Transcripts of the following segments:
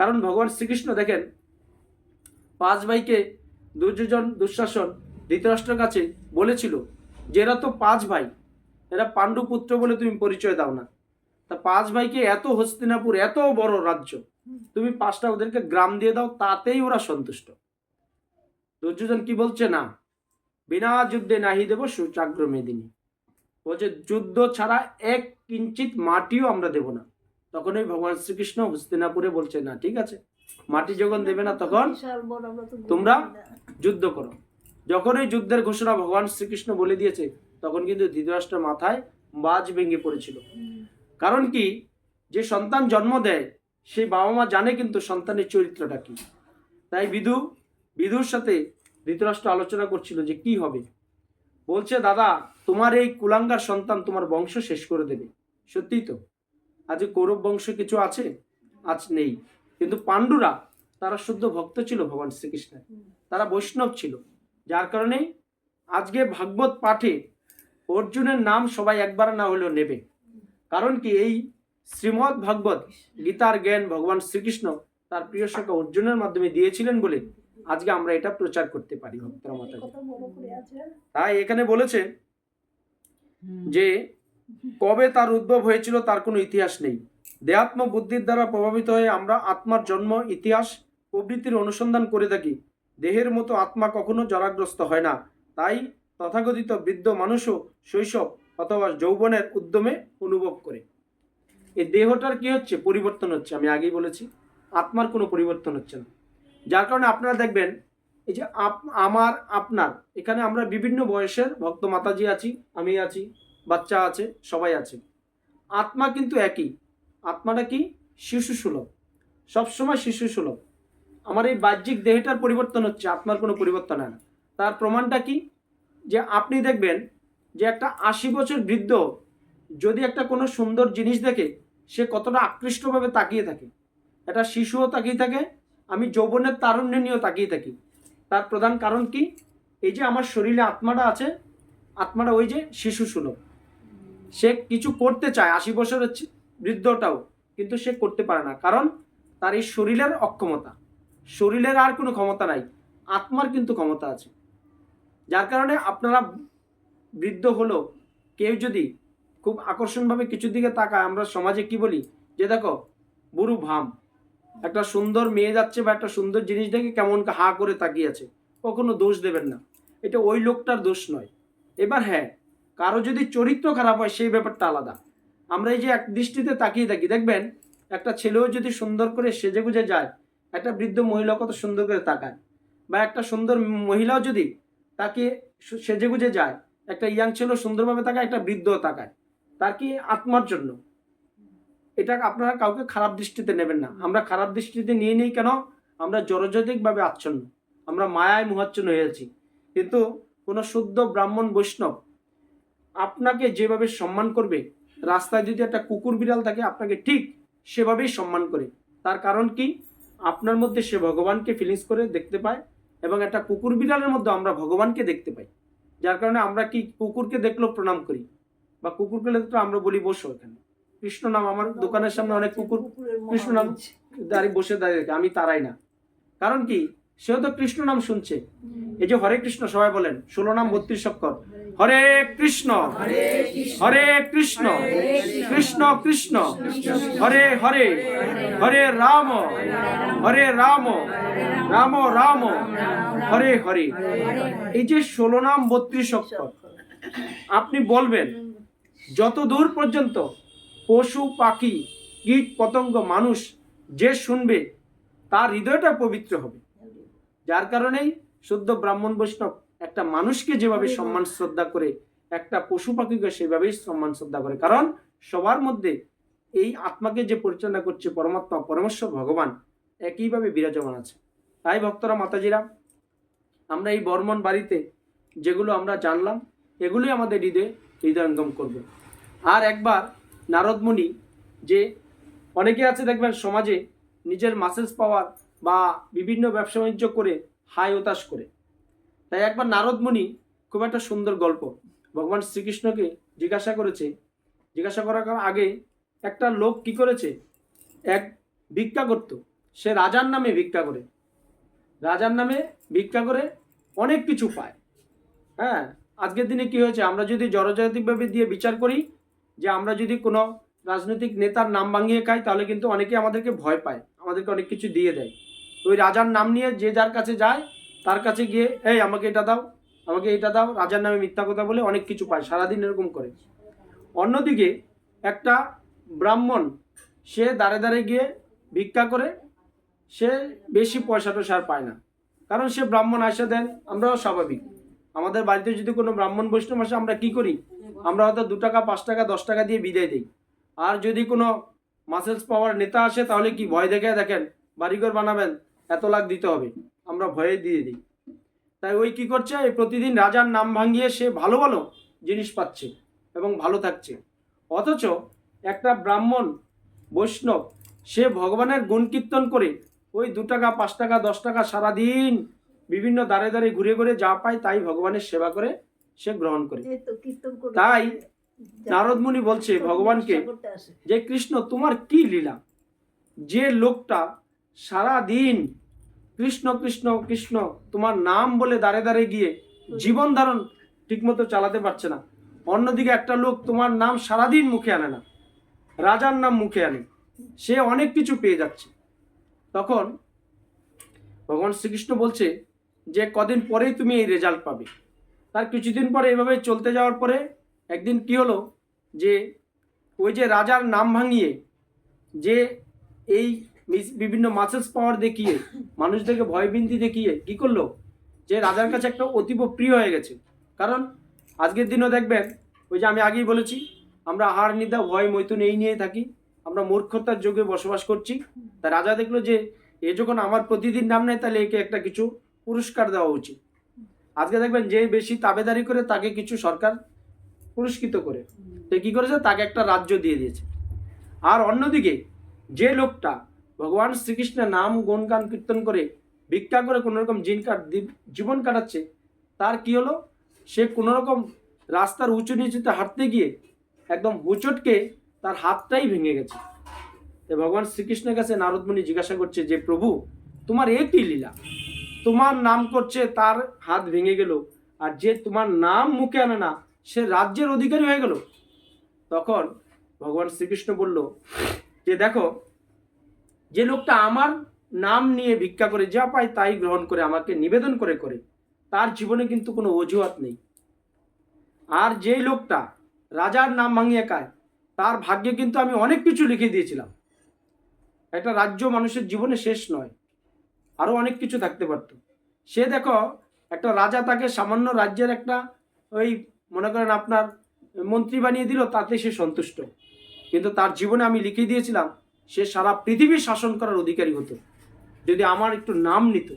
কারণ ভগবান শ্রীকৃষ্ণ দেখেন, পাঁচ ভাইকে দুর্যোধন, দুঃশাসন, ধৃতরাষ্ট্রের কাছে বলেছিল যে এরা তো পাঁচ ভাই, এরা পাণ্ডু পুত্র বলে তুমি পরিচয় দাও না। তা পাঁচ ভাইকে এত হস্তিনাপুর, এত বড় রাজ্য, তুমি পাঁচটা ওদেরকে গ্রাম দিয়ে দাও, তাতেই ওরা সন্তুষ্ট। দুর্যোধন কি বলছে? না, বিনা যুদ্ধে নাহি দেব সুচাগ্র মেদিনী। বলছে, যুদ্ধ ছাড়া এক কিঞ্চিত মাটিও আমরা দেব না। তখন ওই ভগবান শ্রীকৃষ্ণ হস্তিনাপুরে বলছে, না, ঠিক আছে। মাটি যখন দেবে না তখন তোমরা যুদ্ধ করো। যখন এই যুদ্ধের ঘোষণা ভগবান শ্রীকৃষ্ণ বলে দিয়েছে, তখন কিন্তু ধৃতরাষ্ট্রের মাথায় বাজ ভেঙে পড়েছিল। কারণ কি? যে সন্তান জন্ম দেয়, সেই বাবা মা জানে কিন্তু সন্তানের চরিত্রটা কি। তাই বিধু বিধুর সাথে ধৃতরাষ্ট্র আলোচনা করছিল যে কি হবে? বলছে, দাদা, তোমার এই কুলাঙ্গার সন্তান তোমার বংশ শেষ করে দেবে। সত্যিই তো? আজ কৌরব বংশ কিছু আছে? আজ নেই। কিন্তু পাণ্ডুরা তারা শুদ্ধ ভক্ত ছিল ভগবান শ্রীকৃষ্ণের। তারা বৈষ্ণব ছিল। যার কারণে আজকে ভাগবত পাঠে অর্জুনের নাম সবাই একবার না হলেও নেবে। কারণ কি এই শ্রীমৎ ভাগবত গীতার জ্ঞান ভগবান শ্রীকৃষ্ণ তার প্রিয় সখা অর্জুনের মাধ্যমে দিয়েছিলেন বলে আজকে আমরা এটা প্রচার করতে পারি ভক্তরা মাতাজি তাই এখানে বলেছে যে কবে তার উদ্ভব হয়েছিল তার কোনো ইতিহাস নেই। দেহাত্ম বুদ্ধির দ্বারা প্রভাবিত হয়ে আমরা আত্মার জন্ম, ইতিহাস, প্রবৃত্তির অনুসন্ধান করে থাকি। দেহের মতো আত্মা কখনো জরাগ্রস্ত হয় না। তাই তথাকথিত বৃদ্ধ মানুষও শৈশব অথবা যৌবনের উদ্যমে অনুভব করে। এই দেহটার কি হচ্ছে? পরিবর্তন হচ্ছে। আমি আগেই বলেছি, আত্মার কোনো পরিবর্তন হচ্ছে না। যার কারণে আপনারা দেখবেন, এই যে আমার, আপনার, এখানে আমরা বিভিন্ন বয়সের ভক্ত মাতাজি আছি, আমি আছি বাচ্চা আছে, সবাই আছে। আত্মা কিন্তু একই। আত্মাটা কি? শিশু সুলভ সবসময় শিশু সুলভ আমার এই বাহ্যিক দেহটার পরিবর্তন হচ্ছে, আত্মার কোনো পরিবর্তন হয় না। তার প্রমাণটা কি? যে আপনি দেখবেন যে একটা আশি বছর বৃদ্ধ যদি একটা কোনো সুন্দর জিনিস দেখে, সে কতটা আকৃষ্টভাবে তাকিয়ে থাকে। একটা শিশুও তাকিয়ে থাকে, আমি যৌবনের তারুণ্য নিয়েও তাকিয়ে থাকি। তার প্রধান কারণ কি? এই যে আমার শরীরে আত্মাটা আছে, আত্মাটা ওই যে শিশু সুলভ সে কিছু করতে চায়, আশি বছরের বৃদ্ধটাও, কিন্তু সে করতে পারে না। কারণ তার এই শরীরের অক্ষমতা, শরীরের আর কোনো ক্ষমতা নাই, আত্মার কিন্তু ক্ষমতা আছে। যার কারণে আপনারা বৃদ্ধ হলো, কেউ যদি খুব আকর্ষণভাবে কিছুর দিকে তাকায়, আমরা সমাজে কি বলি? যে দেখো, বুড়ু ভাম, একটা সুন্দর মেয়ে যাচ্ছে বা একটা সুন্দর জিনিস দেখে কেমন হা করে তাকিয়ে আছে, কখনো দোষ দেবেন না। এটা ওই লোকটার দোষ নয়। এবার হ্যাঁ কারও যদি চরিত্র খারাপ হয়, সেই ব্যাপারটা আলাদা। আমরা এই যে এক দৃষ্টিতে তাকিয়ে থাকি, দেখবেন একটা ছেলেও যদি সুন্দর করে সেজে গুজে যায়, একটা বৃদ্ধ মহিলা কত সুন্দর করে তাকায়। বা একটা সুন্দর মহিলাও যদি তাকে সেজে গুজে যায়, একটা ইয়াং ছেলেও সুন্দরভাবে তাকায়, একটা বৃদ্ধও তাকায়। তার কি আত্মার জন্য? এটা আপনারা কাউকে খারাপ দৃষ্টিতে নেবেন না। আমরা খারাপ দৃষ্টিতে নিয়ে নিই কেন? আমরা জড়জাতিকভাবে আচ্ছন্ন। আমরা মায়ায় মোহাচ্ছন্ন হয়েছি কিন্তু কোনো শুদ্ধ ব্রাহ্মণ বৈষ্ণব আপনাকে যেভাবে সম্মান করবে রাস্তায় যদি একটা কুকুর বিড়াল থাকে আপনাকে ঠিক সেভাবেই সম্মান করে। তার কারণ কি? আপনার মধ্যে সে ভগবানকে ফিলিংস করে দেখতে পায় এবং একটা কুকুর বিড়ালের মধ্যে আমরা ভগবানকে দেখতে পাই। যার কারণে আমরা কি কুকুরকে দেখলেও প্রণাম করি? বা কুকুরকে দেখলে আমরা বলি বসো এখানে। কৃষ্ণ নাম আমার দোকানের সামনে অনেক কুকুর কৃষ্ণ নাম দাঁড়িয়ে বসে দাঁড়িয়ে থাকে, আমি তারাই না। কারণ কি? সেও তো কৃষ্ণ নাম শুনছে। এই যে হরে কৃষ্ণ সবাই বলেন ষোলো নাম বত্রিশ অক্ষর। হরে কৃষ্ণ। হরে কৃষ্ণ। কৃষ্ণ কৃষ্ণ। হরে হরে। হরে রাম। হরে রাম। রাম রাম। হরে হরে। এই যে ষোলো নাম বত্রিশ অক্ষর আপনি বলবেন যত দূর পর্যন্ত পশু পাখি কীট পতঙ্গ মানুষ যে শুনবে তার হৃদয়টা পবিত্র হবে। যার কারণেই শুদ্ধ ব্রাহ্মণ বৈষ্ণব একটা মানুষকে যেভাবে সম্মান শ্রদ্ধা করে একটা পশু পাখিকে সেভাবেই সম্মান শ্রদ্ধা করে। কারণ সবার মধ্যে এই আত্মাকে যে পরিচালনা করছে পরমাত্মা পরমেশ্বর ভগবান একইভাবে বিরাজমান আছে। তাই ভক্তরা মাতাজিরা আমরা এই বর্মন বাড়িতে যেগুলো আমরা জানলাম এগুলোই আমাদের হৃদয়ে হৃদয়ঙ্গম করবে। আর একবার নারদমুনি যে অনেকে আছে দেখবেন সমাজে নিজের মাসেলস পাওয়ার বা বিভিন্ন ব্যবসা বাণিজ্য করে হাই হতাশ করে। তাই একবার নারদমুনি খুব একটা সুন্দর গল্প ভগবান শ্রীকৃষ্ণকে জিজ্ঞাসা করেছে। জিজ্ঞাসা করার আগে একটা লোক কি করেছে? এক ভিক্ষা করত সে রাজার নামে ভিক্ষা করে। রাজার নামে ভিক্ষা করে অনেক কিছু পায়। হ্যাঁ আজকের দিনে কি হয়েছে? আমরা যদি জনজাতিকভাবে দিয়ে বিচার করি যে আমরা যদি কোনো রাজনৈতিক নেতার নাম ভাঙিয়ে খাই, তাহলে কিন্তু অনেকে আমাদেরকে ভয় পায়, আমাদেরকে অনেক কিছু দিয়ে দেয়। ওই রাজার নাম নিয়ে যে যার কাছে যায়, তার কাছে গিয়ে, এই, আমাকে এটা দাও, আমাকে এটা দাও। রাজার নামে মিথ্যা কথা বলে অনেক কিছু পায়, সারাদিন এরকম করে। অন্যদিকে একটা ব্রাহ্মণ, সে দাঁড়ে দাঁড়ে গিয়ে ভিক্ষা করে, সে বেশি পয়সা টয়সা আর পায় না। কারণ সে ব্রাহ্মণ আসে দেন, আমরাও স্বাভাবিক। আমাদের বাড়িতে যদি কোনো ব্রাহ্মণ বৈষ্ণব আসে, আমরা কি করি? আমরা হয়তো দু টাকা, পাঁচ টাকা, দশ টাকা দিয়ে বিদায় দিই। আর যদি কোনো মাসেলস পাওয়ার নেতা আসে, তাহলে কি ভয় দেখে দেখেন, বাড়িঘর বানাবেন এত লাখ দিতে হবে। আমরা ভয়ে দিয়ে দিই। তাই ওই কি করছে? প্রতিদিন রাজার নাম ভাঙিয়ে সে ভালো ভালো জিনিস পাচ্ছে এবং ভালো থাকছে। অথচ একটা ব্রাহ্মণ বৈষ্ণব সে ভগবানের গুণ কীর্তন করে ওই দু টাকা পাঁচ টাকা দশ টাকা সারাদিন বিভিন্ন দাঁড়ে দাঁড়ে ঘুরে ঘুরে যা পায় তাই ভগবানের সেবা করে সে গ্রহণ করে। তাই যা- নারদ মুনি বলছে ভগবানকে। যে কৃষ্ণ তোমার কি লীলা? যে লোকটা সারা দিন কৃষ্ণ কৃষ্ণ কৃষ্ণ, তোমার নাম বলে দাঁড়ে দাঁড়ে গিয়ে জীবন ধারণ ঠিকমতো চালাতে পারছে না। অন্যদিকে একটা লোক তোমার নাম সারাদিন মুখে আনে না, রাজার নাম মুখে আনে, সে অনেক কিছু পেয়ে যাচ্ছে। তখন ভগবান শ্রীকৃষ্ণ বলছে যে, কদিন পরেই তুমি এই রেজাল্ট পাবে। তার কিছুদিন পরে এভাবে চলতে যাওয়ার পরে একদিন কি হলো যে, ওই যে রাজার নাম ভাঙিয়ে যে এই বিভিন্ন মাসেলস পাওয়ার দেখিয়ে, মানুষদেরকে ভয়বিন্দি দেখিয়ে, কি করল? যে রাজার কাছে একটা অতীব প্রিয় হয়ে গেছে। কারণ আজকের দিনও দেখবেন, ওই যে আমি আগেই বলেছি, আমরা আহার নিদা ভয়, মৈথুন এই নিয়েই থাকি। আমরা মূর্খতার যুগে বসবাস করছি। তা রাজা দেখল যে, এ যখন আমার প্রতিদিন নাম নেয়, তাহলে একে একটা কিছু পুরস্কার দেওয়া উচিত। আজকে দেখবেন, যে বেশি তাবেদারি করে তাকে কিছু সরকার পুরস্কৃত করে তো কি করেছে? তাকে একটা রাজ্য দিয়ে দিয়েছে। আর অন্যদিকে, যে লোকটা ভগবান শ্রীকৃষ্ণের নাম গুণগান কীর্তন করে ভিক্ষা করে কোনো রকম জিন কাট জীবন কাটাচ্ছে, তার কি হলো? সে কোনো রকম রাস্তার উঁচু নিচুতে হাঁটতে গিয়ে একদম হুচটকে তার হাতটাই ভেঙে গেছে। তো ভগবান শ্রীকৃষ্ণের কাছে নারদমণি জিজ্ঞাসা করছে যে, প্রভু, তোমার এ কি লীলা? তোমার নাম করছে, তার হাত ভেঙে গেল আর যে তোমার নাম মুখে আনে না, সে রাজ্যের অধিকারী হয়ে গেল? তখন ভগবান শ্রীকৃষ্ণ বলল, যে দেখো যে লোকটা আমার নাম নিয়ে ভিক্ষা করে যা পায় তাই গ্রহণ করে, আমাকে নিবেদন করে করে, তার জীবনে কিন্তু কোনো অজুহাত নেই। আর যেই লোকটা রাজার নাম ভাঙিয়ে খায়, তার ভাগ্যে কিন্তু আমি অনেক কিছু লিখে দিয়েছিলাম। একটা রাজ্য মানুষের জীবনে শেষ নয়, আরও অনেক কিছু থাকতে পারতো। সে দেখো, একটা রাজা তাকে সামান্য রাজ্যের একটা ওই মনে করেন আপনার মন্ত্রী বানিয়ে দিল, তাতে সে সন্তুষ্ট। কিন্তু তার জীবনে আমি লিখে দিয়েছিলাম সে সারা পৃথিবী শাসন করার অধিকারী হতো। যদি আমার একটু নাম নিত।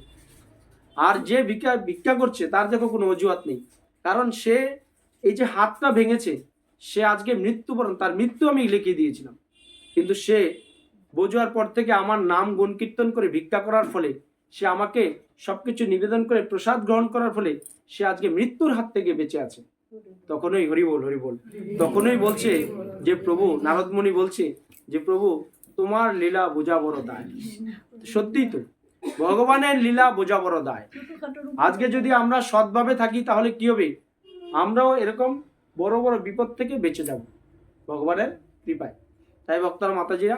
আর যে ভিক্ষা ভিক্ষা করছে, তার দেখো কোনো অজুহাত নেই। কারণ সে এই যে হাতটা ভেঙেছে, সে আজকে মৃত্যুবরণ, তার মৃত্যু আমি লিখে দিয়েছিলাম। কিন্তু সে বোঝার পর থেকে আমার নাম গুণ কীর্তন করে ভিক্ষা করার ফলে, সে আমাকে সবকিছু নিবেদন করে প্রসাদ গ্রহণ করার ফলে, সে আজকে মৃত্যুর হাত থেকে বেঁচে আছে। তখনই হরি বল হরি বল তখনই বলছে যে, প্রভু, নারদমণি বলছে যে, প্রভু তোমার লীলা বোঝা বড় দায়। সত্যিই তো, ভগবানের লীলা বোঝা বড় দায়। আজকে যদি আমরা সৎভাবে থাকি, তাহলে কি হবে? আমরাও এরকম বড় বড় বিপদ থেকে বেঁচে যাব, ভগবানের কৃপায়। তাই বক্তার মাতাজিরা